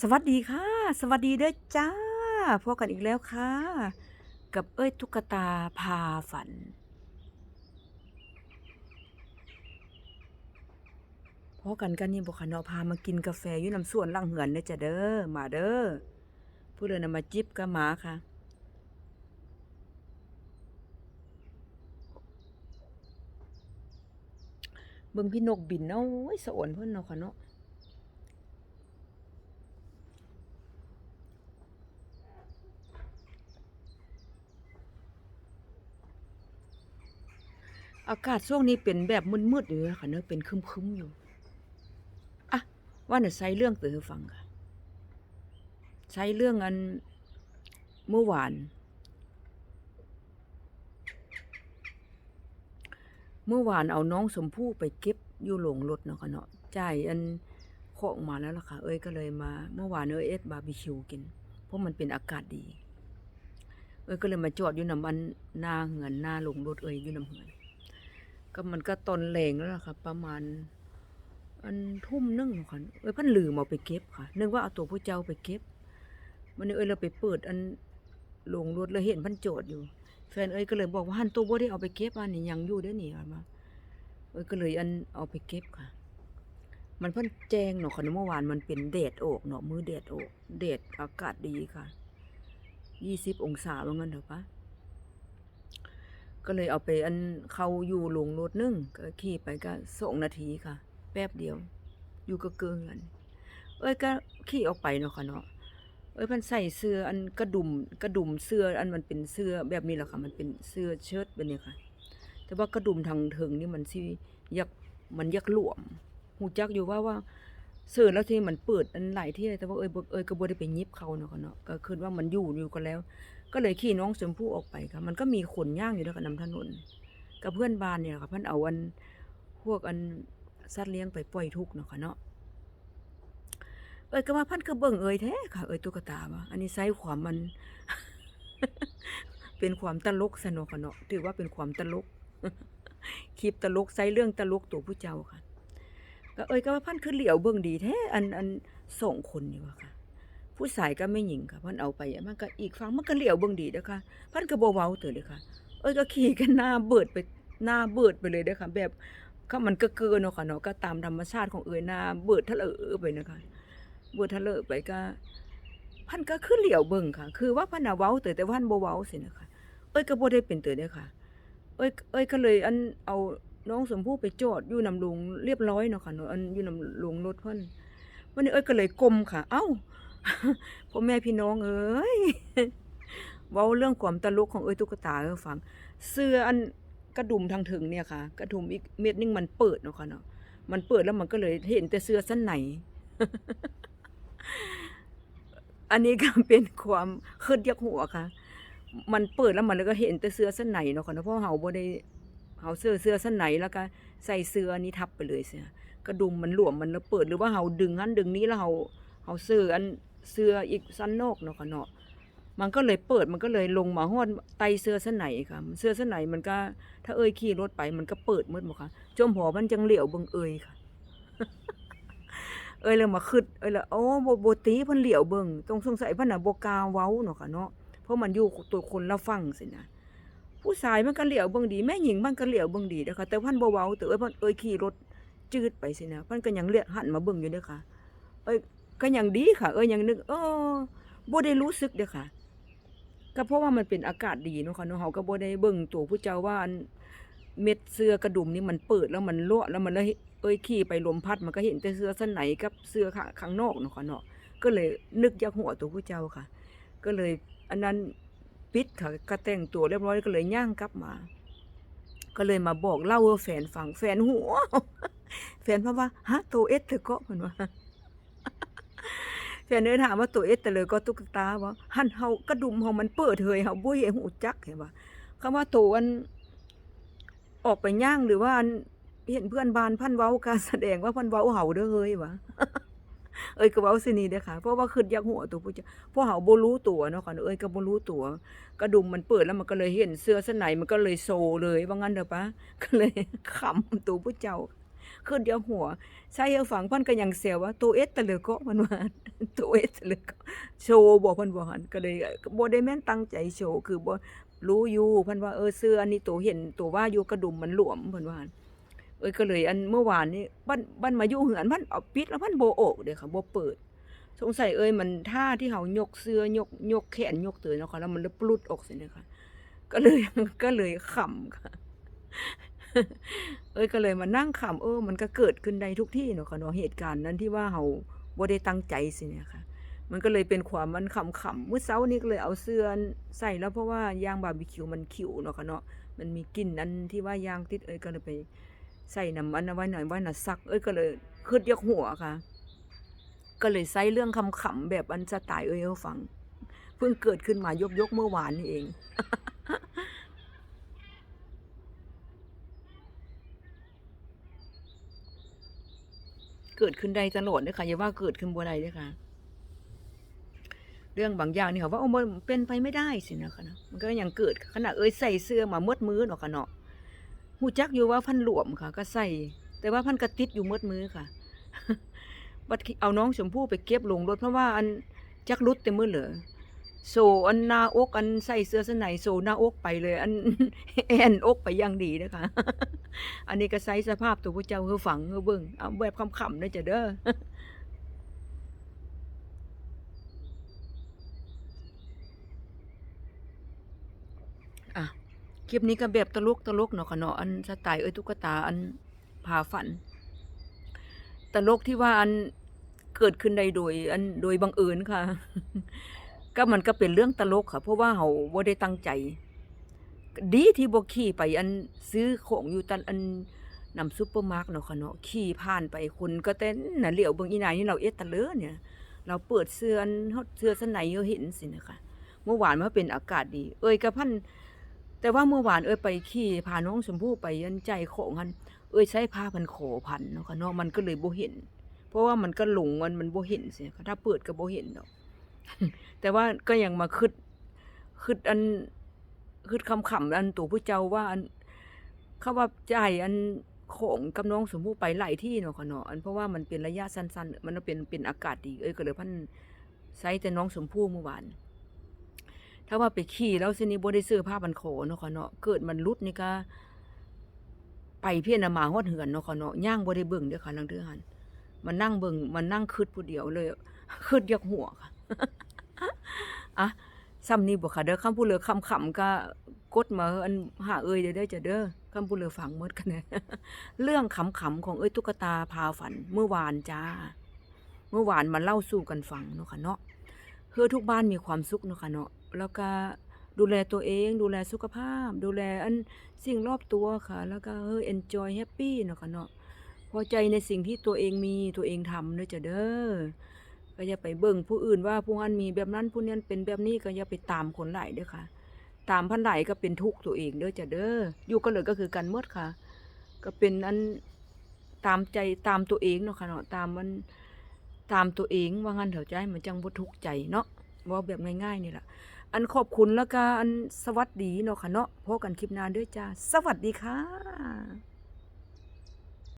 สวัสดีค่ะ สวัสดีเด้อจ้าพบกันอีกแล้วค่ะ กับเอ้ยตุ๊กตาพาฝัน พอกันกันนี่บอกค่ะเนาะพามากินกาแฟอยู่น้ำส่วนหลังเหือนเด้อจ้ะเด้อมาเด้อผู้เดินมาจิบกับหมาค่ะเบิ่งพี่นกบินเนาะโอ้ยสะอ่อนเพิ่นเนาะค่ะเนาะ อากาศช่วงนี้เป็นแบบมืดๆอยู่ค่ะเนอะเป็นคึมๆอยู่อะว่าเนี่ยใช้เรื่องเตือฟังค่ะ ใช้เรื่องอันเมื่อวาน เมื่อวานเอาน้องสมพู่ไปเก็บอยู่โรงรถเนาะค่ะเนาะจ่ายอันของมาแล้วล่ะค่ะ เอ้ยก็เลยมาเมื่อวานเอ้ยเอสบาร์บีคิวกิน เพราะมันเป็นอากาศดี เอ้ยก็เลยมาจอดอยู่นำอันหน้าเหือนหน้าโรงรถเอ้ยอยู่นำเหือน ก็มันก็ตอนแรงแล้วล่ะค่ะ ประมาณ อันทุ่มหนึงค่ะเอ้ยพันลืมเอาไปเก็บค่ะนึกว่าเอาตัวผู้เจ้าไปเก็บมันเอ้ยเราไปเปิดอันลงรถแล้วเห็นพันโจดอยู่แฟนเอ้ยก็เลยบอกว่าหันตัวบ่ได้เอาไปเก็บอันนี้ยังอยู่เด้อนี่ว่ามาเอ้ยก็เลยอันเอาไปเก็บค่ะ มันพิ่นแจ้งเนาะค่ะเมื่อวานมันเป็นแดดอกเนาะมือแดดอกแดดอากาศดีค่ะยี่สิบองศาว่างั้นเถอะปะ ก็เลยเอาไปอันเขาอยู่ลงรถนึงก็ขี่ไปก็สองนาทีค่ะ แป๊บเดียว อยู่ก็เกินเอ้ยก็ขี่ออกไปเนาะค่ะเนาะเอ้ยมันใส่เสื้ออันกระดุมกระดุมเสื้ออันมันเป็นเสื้อแบบนี้แหละค่ะ มันเป็นเสื้อเชิ้ตแบบนี้ค่ะ แต่ว่ากระดุมทางเถิงนี่มันสิยักมันยักหลวมหูจักอยู่ว่าว่า เสื้อแล้วที่มันเปิดอันหลายที่แต่ว่าเอ้ยเอ้ยก็บ่ได้ไปยิบเขาเนาะค่ะเนาะก็คิดว่ามันอยู่อยู่กันแล้ว ก็เลยขี่น้องชมพู่ออกไปค่ะมันก็มีคนย่างอยู่ด้วยกันนำถนนกับเพื่อนบ้านเนี่ยค่ะเพิ่นเอาอันพวกอันสัตว์เลี้ยงไปปล่อยทุกเนาะค่ะเนาะเอ้ยก็ว่าพันก็เบิ่งเอ้ยแท้ค่ะเอ้ยตุ๊กตาว่าอันนี้ใช้ความมัน เป็นความตลกสนุกเนาะถือว่าเป็นความตลกคลิปตลกใช้เรื่องตลกตัวผู้เจ้าค่ะ ก็เอ้ยก็ว่าพันคือเหลียวเบิ่งดีแท้อันอันสองคนนี่ว่าค่ะ ผู้ชายก็ไม่หญิงค่ะพันเอาไปอะมันก็อีกฝั่งมันก็เหลียวเบิ่งดีเด้อค่ะพันก็บ่เว้าเตอเลยค่ะ เอ้ยก็ขี่กันหน้าเบิดไปหน้าเบิดไปเลยเด้อค่ะ แบบก็มันก็เกินเนาะค่ะเนาะก็ตามธรรมชาติของเอ้ยหน้าเบิดทะเลอไปนะคะเบิดทะเลอไปก็พันก็คือเหลียวเบิ่งค่ะ คือว่าพันน่ะเว้าเตอแต่ว่าพันบ่เว้าสินะคะเอ้ยก็บ่ได้เป็นเตอเด้อค่ะ เอ้ยเอ้ยก็เลยอันเอา น้องสมพู่ไปจอดอยู่นำลงเรียบร้อยเนาะค่ะเนาะอันอยู่นำลงรถเพิ่นวันนี้เอ้ยก็เลยกลมค่ะ เอ้าพ่อแม่พี่น้องเอ้ยเว้าเรื่องความตลกของเอ้ยตุ๊กตาให้ฟัง เสื้ออันกระดุมทางถึงเนี่ยค่ะ กระดุมอีกเม็ดนึงมันเปิดเนาะค่ะเนาะมันเปิดแล้วมันก็เลยเห็นแต่เสื้อสั้นไหน อันนี้ก็เป็นความเคิดยักหัวค่ะ มันเปิดแล้วมันก็เห็นแต่เสื้อสั้นไหนเนาะค่ะเนาะเพราะเฮาบ่ได้ เฮาเสื้อเสื้อสั้นไหนแล้วก็ใส่เสื้อนี้ทับไปเลยเสียกระดุมมันหลวมมันแล้วเปิดหรือว่าเฮาดึงหันดึงนี้แล้วเฮาเฮาเสื้ออันเสื้ออีกสั้นนอกเนาะค่ะเนาะมันก็เลยเปิดมันก็เลยลงมาฮอดไตเสื้อสั้นไหนค่ะเสื้อสั้นไหนมันก็ ถ้าเอ้ยขี่รถไปมันก็เปิดหมืดหมดค่ะจมหัวมันจังเหลียวเบิ่งเอ้ยค่ะ เอ้ยเลยมาคิดเอ้ยละโอ้บ่บ่ตีพิ่นเหลียวเบิ่งต้องสงสัยพิ่นน่ะบ่กาเว้าเนาะค่ะเนาะเพราะมันอยู่ตัวคนละฝั่งสินะ ผู้ชายมันก็เหลียวเบิ่งดีแม่หญิงมันก็เหลียวเบิ่งดีเด้อค่ะแต่พิ่นบ่เว้าแต่เอ้ยพิ่นเอ้ยขี่รถจืดไปสินะพิ่นก็ยังเลียหันมาเบิ่งอยู่เด้อค่ะ เอ้ยก็ยังดีค่ะ เอ้ยยังนึกเออบ่ได้รู้สึกเด้อค่ะ ก็เพราะว่ามันเป็นอากาศดีเนาะค่ะเนาะเฮาก็บ่ได้เบิ่งตัวผู้เจ้าว่าเม็ดเสื้อกระดุมนี่มันเปิดแล้วมันรั่วแล้วมันเลยเอ้ยขี่ไปลมพัดมันก็เห็นแต่เสื้อสั้นไหนกับเสื้อข้างนอกเนาะค่ะเนาะก็เลยนึกยากหัวตัวผู้เจ้าค่ะ ก็เลยอันนั้น ปิดค่ะก็แต่งตัวเรียบร้อยก็เลยย่างกลับมา ก็เลยมาบอกเล่าให้แฟนฟังแฟนหัวแฟนพราะว่าฮะตัวเอสเธอก็เพิ่นว่าแฟนเดินถามว่าตัวเอสแต่เลยก็ตุ๊กตาว่าหันเฮากระดุมเฮามันเปิดเฮยเฮาบ่เห็นหูจักเห็นว่าคำว่าตัวอันออกไปย่างหรือว่าอันเห็นเพื่อนบ้านพันเว้าการแสดงว่าพันเว้าเห่าเด้อเฮ้ยวะ เอ้ยก็เว้าสินี่เด้อค่ะ เพราะว่าขึ้นยักหัวตัวผู้เจ้าเพราะเห่าบ่รู้ตัวเนาะค่ะเอ้ยก็บ่รู้ตัว กระดุมมันเปิดแล้วมันก็เลยเห็นเสื้อสนไหนมันก็เลยโซเลยว่างั้นเด้อปะก็เลยขำตัวผู้เจ้าขึ้นเดียวหัวใส่เอาฝังเพิ่นก็ยังแซวว่าตัวเอสตะเลือก็มันว่าตัวเอสตะเลือกาะโชว์บ่เพิ่นว่หันก็เลยบ่ได้แม่นตั้งใจโชว์คือบ่รู้อยู่เพิ่นว่าเออเสื้ออันนี้ตัวเห็นตัวว่าอยู่กระดุมมันหลวมเพิ่นว่าหั่น เอ้ยก็เลยอันเมื่อวานนี้บ้านบ้านมาอยู่เหือนมันเอาปิดแล้วมันโบ่อกเด้อค่ะโบเปิด สงสัยเอ้ยมันท่าที่เขายกเสื้อยกยกแขนยกเตยเนาะค่ะแล้วมันเลยปลุดออกสิเนี่ยค่ะ ก็เลยก็เลยขำค่ะ เอ้ยก็เลยมานั่งขำเออ มันก็เกิดขึ้นได้ทุกที่เนาะค่ะเนาะเหตุการณ์นั้นที่ว่าเขาบ่ได้ตั้งใจสิเนี่ยค่ะ มันก็เลยเป็นความมันขำขำๆมื้อเช้านี้ก็เลยเอาเสื้อใส่แล้วเพราะว่ายางบาร์บีคิวมันขิวเนาะค่ะเนาะมันมีกลิ่นอันที่ว่ายางติดเอ้ยก็เลยไป ใส่น้ำมันเอาไว้หน่อยไว้น่ะซัก เอ้ยก็เลยคืดยกหัวค่ะ ก็เลยใส่เรื่องคำขำแบบอันสไตล์เอ้ยฟัง เพิ่งเกิดขึ้นมายกยกเมื่อวานนี่เองเกิดขึ้นได้ตลอดเลยค่ะอย่าว่าเกิดขึ้นบ่ได้เลยค่ะ เรื่องบางอย่างนี่ค่ะว่าโอ้มันเป็นไปไม่ได้สินะคะเนาะมันก็ยังเกิดขนาดเอ้ยใส่เสื้อมาเมดมือเนาะค่ะเนาะ หูจักอยู่ว่าพันหลวมค่ะ ก็ใส่ แต่ว่าพันกระติดอยู่เมดมือค่ะบัดเอาน้องชมพู่ไปเก็บลงรถเพราะว่าอันจักรุดเต็มมือเหลือโซอันหนาอกอันใส่เสื้อสนไหนโซหน้าอกไปเลย อันแอนอกไปย่งดีนะคะ อันนี้ก็ใส่สภาพตัวพระเจ้าคือฝังคือเบิ่งเอาแบบคำๆนะจ๊ะเด้อ อะ คลิปนี้ก็แบบตลกตลกเนาะค่ะเนาะอันสไตล์เอ้ยตุ๊กตาอันพาฝัน ตลกที่ว่าอันเกิดขึ้นได้โดย อันโดยบังเอิญค่ะ ก็มันก็เป็นเรื่องตลกค่ะ เพราะว่าเขาบ่ได้ตั้งใจ ดีที่บ่ขี่ไปอันซื้อของอยู่ตันอันนำซุปเปอร์มาร์ทเนาะค่ะเนาะขี่ผ่านไปคนก็เต้นน่ะเหลียวเบิ่งอีนายนี่เราเอ็ดตะเลอเนี่ย เราเปิดเสื้อนเสื้อสนไหนเห็นสินะคะเมื่อวานมันเป็นอากาศดี เอ้ยกระพัน แต่ว่าเมื่อวานเอ้ยไปขี่พาน้องชมพู่ไปยันใจโขงหันเอ้ยใช้ผ้าพันโขพันเนาะค่ะเนาะมันก็เลยบ่เห็น เพราะว่ามันก็หลงมันมันบ่เห็นสิค่ะถ้าเปิดก็บ่เห็นดอกแต่ว่าก็ยังมาคิดคิดอันคิดคำขำอันตัวผู้เจ้าว่าอันเขาว่าใจอันของกับน้องสมพู่ไปหลายที่เนาะค่ะเนาะอันเพราะว่ามันเป็นระยะสั้น ๆ มันเป็นเป็นอากาศดีเอ้ยก็เลยพันใช้แต่น้องสมพู่เมื่อวาน ถ้าว่าไปขี่แล้วสินี้บ่ได้ซื้อผ้าพันโขเนาะค่ะเนาะเกิดมันรุดนี่ก็ ไปเพี้ยนมาฮอดเหือนเนาะค่ะเนาะย่างบ่ได้เบิ่งเด้อค่ะลังเทื่อหันมันนั่งเบิ่งมันนั่งคิดผู้เดียวเลยคิดยกหัวค่ะอะซ้ำนี้บ่ค่ะเด้อคำผู้เลือคำขำก็กดมาอันหาเอ้ยเด้อเด้อจะเด้อคำผู้เลือฟังหมดกันแน่เรื่องขำๆของเอ้ยตุ๊กตาพาฝันเมื่อวานจ้า เมื่อวานมาเล่าสู่กันฟังเนาะค่ะเนาะเพื่อทุกบ้านมีความสุขเนาะค่ะเนาะ แล้วก็ดูแลตัวเอง ดูแลสุขภาพ ดูแลอันสิ่งรอบตัวค่ะ แล้วก็เออ enjoy happy เนาะค่ะเนาะพอใจในสิ่งที่ตัวเองมีตัวเองทำเด้อจ้ะเด้อก็อย่าไปเบิ่งผู้อื่นว่าผู้นั้นมีแบบนั้นผู้นี้เป็นแบบนี้ก็อย่าไปตามคนหลายเด้อค่ะ ตามพันหลายก็เป็นทุกข์ตัวเองเด้อจ้ะเด้ออยู่กันเลยก็คือกันหมดค่ะ ก็เป็นอันตามใจตามตัวเองเนาะค่ะเนาะตามมันตามตัวเองว่างั้นเถอะใจมันจังบ่ทุกข์ใจเนาะว่าแบบง่ายๆนี่แหละ อันขอบคุณแล้วก็อันสวัสดีเนาะค่ะเนาะพบกันคลิปหน้าด้วยจ้า สวัสดีค่ะ